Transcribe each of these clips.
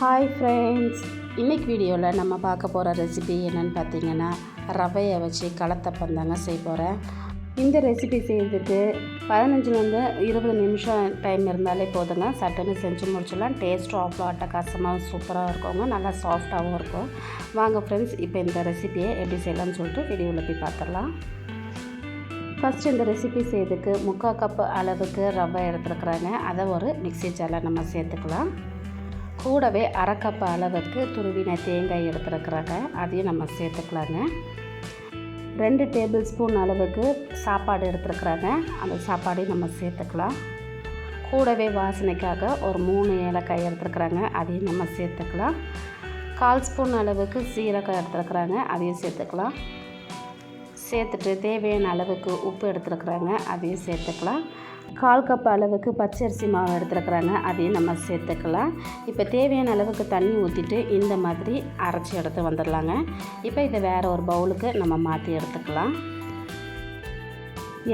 Hi friends இன்னைக்கு வீடியோவில் நம்ம பார்க்க போகிற ரெசிபி என்னன்னு பார்த்தீங்கன்னா ரவையை வச்சு களத்தப்பம் தாங்க செய்ய போகிறேன் இந்த ரெசிபி செய்யறதுக்கு பதினஞ்சுலேருந்து இருபது நிமிஷம் டைம் இருந்தாலே போதுங்க. சட்டுன்னு செஞ்சு முடிச்சிடலாம். டேஸ்ட்டும் அவ்வளோ அட்டகாசமாக சூப்பராக இருக்குங்க. நல்லா சாஃப்டாகவும் இருக்கும். வாங்க ஃப்ரெண்ட்ஸ் இப்போ இந்த ரெசிபியை எப்படி செய்யலாம்னு சொல்லிட்டு வீடியோவில் போய் பார்த்துடலாம். ஃபஸ்ட்டு இந்த ரெசிபி செய்யறதுக்கு முக்கால் கப்பு அளவுக்கு ரவை எடுத்துருக்குறாங்க. அதை ஒரு மிக்சி ஜாரில் நம்ம சேர்த்துக்கலாம். கூடவே அரைக்கப்பு அளவுக்கு துருவின தேங்காய் எடுத்துருக்குறாங்க அதையும் நம்ம சேர்த்துக்கலாங்க. ரெண்டு டேபிள் ஸ்பூன் அளவுக்கு சாப்பாடு எடுத்துருக்குறாங்க அந்த சாப்பாடையும் நம்ம சேர்த்துக்கலாம். கூடவே வாசனைக்காக ஒரு மூணு ஏலக்காய் எடுத்துருக்குறாங்க அதையும் நம்ம சேர்த்துக்கலாம். கால் ஸ்பூன் அளவுக்கு சீரகம் எடுத்துருக்குறாங்க அதையும் சேர்த்துக்கலாம். சேர்த்துட்டு தேவையான அளவுக்கு உப்பு எடுத்துருக்குறாங்க அதையும் சேர்த்துக்கலாம். கால் கப் அளவுக்கு பச்சரிசி மாவு எடுத்துருக்குறாங்க. அதையும் நம்ம சேர்த்துக்கலாம். இப்போ தேவையான அளவுக்கு தண்ணி ஊற்றிட்டு இந்த மாதிரி அரைச்சி எடுத்து வந்துடலாங்க. இப்போ இதை வேறு ஒரு பவுலுக்கு நம்ம மாற்றி எடுத்துக்கலாம்.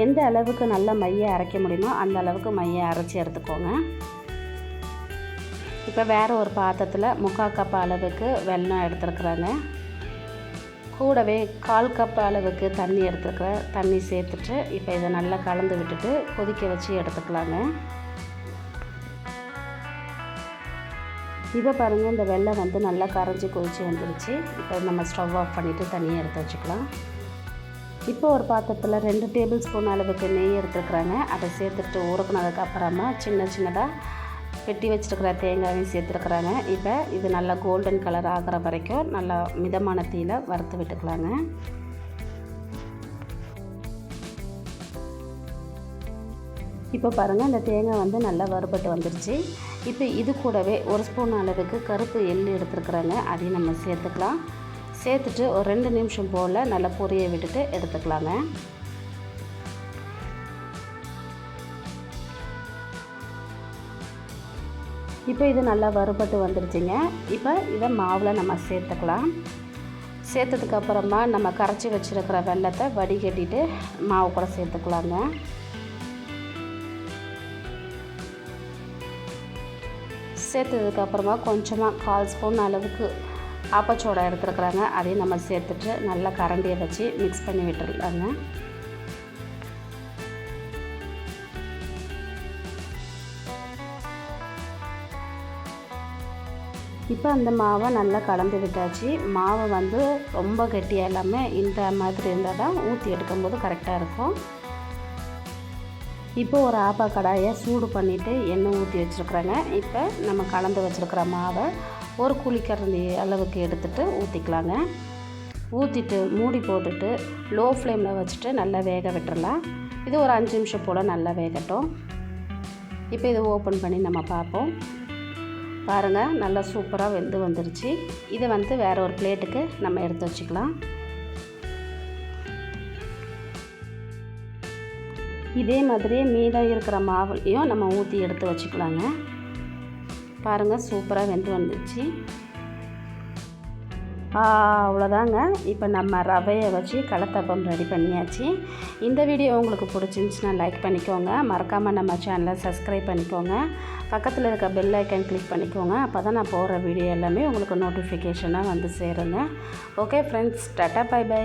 எந்த அளவுக்கு நல்ல மையை அரைக்க முடியுமோ அந்த அளவுக்கு மையை அரைச்சி எடுத்துக்கோங்க. இப்போ வேறு ஒரு பாத்திரத்தில் முக்கால் கப் அளவுக்கு வெல்லம் எடுத்துருக்குறாங்க. கூடவே கால் கப் அளவுக்கு தண்ணி எடுத்துருக்குறேன் தண்ணி சேர்த்துட்டு இப்போ இதை நல்லா கலந்து விட்டுட்டு கொதிக்க வச்சு எடுத்துக்கலாங்க. இப்போ பாருங்கள் இந்த வெள்ளம் வந்து நல்லா கரைஞ்சி கொதிச்சு வந்துடுச்சு இப்போ நம்ம ஸ்டவ் ஆஃப் பண்ணிவிட்டு தண்ணியை எடுத்து வச்சுக்கலாம். இப்போ ஒரு பாத்திரத்தில் ரெண்டு டேபிள் ஸ்பூன் அளவுக்கு நெய் எடுத்துருக்குறாங்க. அதை சேர்த்துட்டு ஊறுக்குனதுக்கு அப்புறமா சின்ன சின்னதாக வெட்டி வச்சுருக்கிற தேங்காயும் சேர்த்துருக்குறாங்க. இப்போ இது நல்லா கோல்டன் கலர் ஆகிற வரைக்கும் நல்லா மிதமான தீயில் வறுத்து விட்டுக்கலாங்க. இப்போ பாருங்கள் இந்த தேங்காய் வந்து நல்லா வறுபட்டு வந்துருச்சு. இப்போ இது கூடவே ஒரு ஸ்பூன் அளவுக்கு கருப்பு எள் எடுத்துருக்குறாங்க. அதையும் நம்ம சேர்த்துக்கலாம். சேர்த்துட்டு ஒரு ரெண்டு நிமிஷம் போல் நல்லா பொரிய விட்டுட்டு எடுத்துக்கலாங்க. இப்போ இது நல்லா வறுபட்டு வந்துடுச்சுங்க இப்போ இதை மாவில் நம்ம சேர்த்துக்கலாம். சேர்த்ததுக்கப்புறமா நம்ம கரைச்சி வச்சுருக்கிற வெள்ளத்தை வடிகட்டிட்டு மாவு கூட சேர்த்துக்கலாங்க. சேர்த்ததுக்கப்புறமா கொஞ்சமாக கால் ஸ்பூன் அளவுக்கு ஆப்பச்சோடா எடுத்துருக்குறாங்க. அதையும் நம்ம சேர்த்துட்டு நல்லா கரண்டியை வச்சு மிக்ஸ் பண்ணி விட்டுடலாங்க. இப்போ அந்த மாவை நல்லா கலந்து விட்டாச்சு. மாவை வந்து ரொம்ப கெட்டியாக இல்லாமல் இந்த மாதிரி இருந்தால் தான் ஊற்றி எடுக்கும்போது கரெக்டாக இருக்கும். இப்போ ஒரு ஆப்பா கடாயை சூடு பண்ணிவிட்டு எண்ணெய் ஊற்றி வச்சுருக்குறேங்க. இப்போ நம்ம கலந்து வச்சுருக்கிற மாவை ஒரு குளிக்கரண்டி அளவுக்கு எடுத்துகிட்டு ஊற்றிக்கலாங்க ஊற்றிட்டு மூடி போட்டுட்டு லோ ஃப்ளேமில் வச்சுட்டு நல்லா வேக விட்டுறலாம். இது ஒரு அஞ்சு நிமிஷம் போல் நல்லா வேகட்டும். இப்போ இதை ஓப்பன் பண்ணி நம்ம பார்ப்போம். பாருங்கள் நல்லா சூப்பராக வெந்து வந்துருச்சு. இதை வந்து வேறு ஒரு பிளேட்டுக்கு நம்ம எடுத்து வச்சுக்கலாம். இதே மாதிரியே மீதம் இருக்கிற மாவுலையும் நம்ம ஊற்றி எடுத்து வச்சுக்கலாங்க. பாருங்கள் சூப்பராக வெந்து வந்துருச்சு. அவ்வளோதாங்க. இப்போ நம்ம ரவையை வச்சு கலத்தப்பம் ரெடி பண்ணியாச்சு. இந்த வீடியோ உங்களுக்கு பிடிச்சிருந்துச்சுன்னா லைக் பண்ணிக்கோங்க. மறக்காமல் நம்ம சேனலை சப்ஸ்கிரைப் பண்ணிக்கோங்க. பக்கத்தில் இருக்க பெல் ஐக்கன் கிளிக் பண்ணிக்கோங்க. அப்போ தான் நான் போகிற வீடியோ எல்லாமே உங்களுக்கு நோட்டிஃபிகேஷனாக வந்து சேருங்க. Okay friends tata bye bye